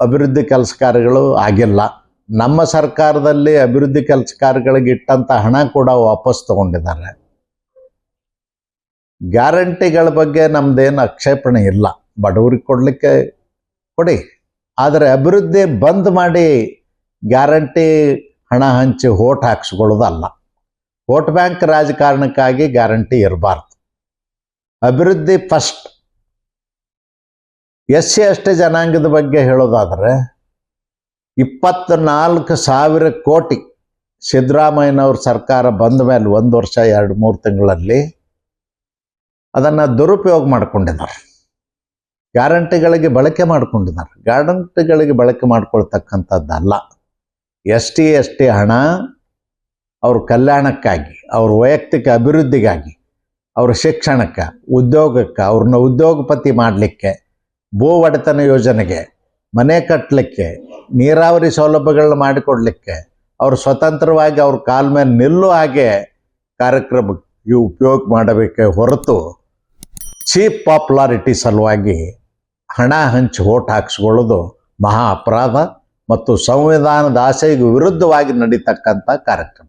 ಅಭಿವೃದ್ಧಿ ಕೆಲಸ ಕಾರ್ಯಗಳು ಆಗಿಲ್ಲ. ನಮ್ಮ ಸರ್ಕಾರದಲ್ಲಿ ಅಭಿವೃದ್ಧಿ ಕೆಲಸ ಕಾರ್ಯಗಳಿಗೆ ಇಟ್ಟಂತ ಹಣ ಕೂಡ ವಾಪಸ್ ತಗೊಂಡಿದ್ದಾರೆ. ಗ್ಯಾರಂಟಿಗಳ ಬಗ್ಗೆ ನಮ್ದೇನು ಆಕ್ಷೇಪಣೆ ಇಲ್ಲ. ಬಡವರಿಗೆ ಕೊಡಲಿಕ್ಕೆ ಕೊಡಿ. ಆದರೆ ಅಭಿವೃದ್ಧಿ ಬಂದ್ ಮಾಡಿ ಗ್ಯಾರಂಟಿ ಹಣ ಹಂಚಿ ಓಟ್ ಹಾಕ್ಸ್ಕೊಳ್ಳೋದಲ್ಲ. ವೋಟ್ ಬ್ಯಾಂಕ್ ರಾಜಕಾರಣಕ್ಕಾಗಿ ಗ್ಯಾರಂಟಿ ಇರಬಾರ್ದು. ಅಭಿವೃದ್ಧಿ ಫಸ್ಟ್. ಎಸ್ ಸಿ ಎಸ್ ಜನಾಂಗದ ಬಗ್ಗೆ ಹೇಳೋದಾದರೆ ಇಪ್ಪತ್ನಾಲ್ಕು ಸಾವಿರ ಕೋಟಿ ಸಿದ್ದರಾಮಯ್ಯನವ್ರ ಸರ್ಕಾರ ಬಂದ ಮೇಲೆ ಒಂದು ವರ್ಷ, ಎರಡು, ಮೂರು ತಿಂಗಳಲ್ಲಿ ಅದನ್ನು ದುರುಪಯೋಗ ಮಾಡಿಕೊಂಡಿದ್ದಾರೆ. ಗ್ಯಾರಂಟಿಗಳಿಗೆ ಬಳಕೆ ಮಾಡಿಕೊಂಡಿದ್ದಾರೆ. ಗ್ಯಾರಂಟಿಗಳಿಗೆ ಬಳಕೆ ಮಾಡ್ಕೊಳ್ತಕ್ಕಂಥದ್ದಲ್ಲ. ಎಸ್ ಟಿ ಎಸ್ ಟಿ ಹಣ ಅವ್ರ ಕಲ್ಯಾಣಕ್ಕಾಗಿ, ಅವ್ರ ವೈಯಕ್ತಿಕ ಅಭಿವೃದ್ಧಿಗಾಗಿ, ಅವ್ರ ಶಿಕ್ಷಣಕ್ಕೆ, ಉದ್ಯೋಗಕ್ಕೆ, ಅವ್ರನ್ನ ಉದ್ಯೋಗಪತಿ ಮಾಡಲಿಕ್ಕೆ ಭೂ ಒಡೆತನ ಯೋಜನೆಗೆ ಮನೆ ಕಟ್ಟಲಿಕ್ಕೆ ನೀರಾವರಿ ಸೌಲಭ್ಯಗಳನ್ನ ಮಾಡಿಕೊಡ್ಲಿಕ್ಕೆ ಅವರು ಸ್ವತಂತ್ರವಾಗಿ ಅವ್ರ ಕಾಲ ಮೇಲೆ ನಿಲ್ಲೋ ಹಾಗೆ ಕಾರ್ಯಕ್ರಮಕ್ಕೆ ಉಪಯೋಗ ಮಾಡಬೇಕೆ ಹೊರತು ಚೀಪ್ ಪಾಪ್ಯುಲಾರಿಟಿ ಸಲುವಾಗಿ ಹಣ ಹಂಚಿ ಓಟ್ ಹಾಕಿಸ್ಕೊಳ್ಳೋದು ಮಹಾ ಅಪರಾಧ ಮತ್ತು ಸಂವಿಧಾನದ ಆಸೆಗೆ ವಿರುದ್ಧವಾಗಿ ನಡೀತಕ್ಕಂಥ ಕಾರ್ಯಕ್ರಮ.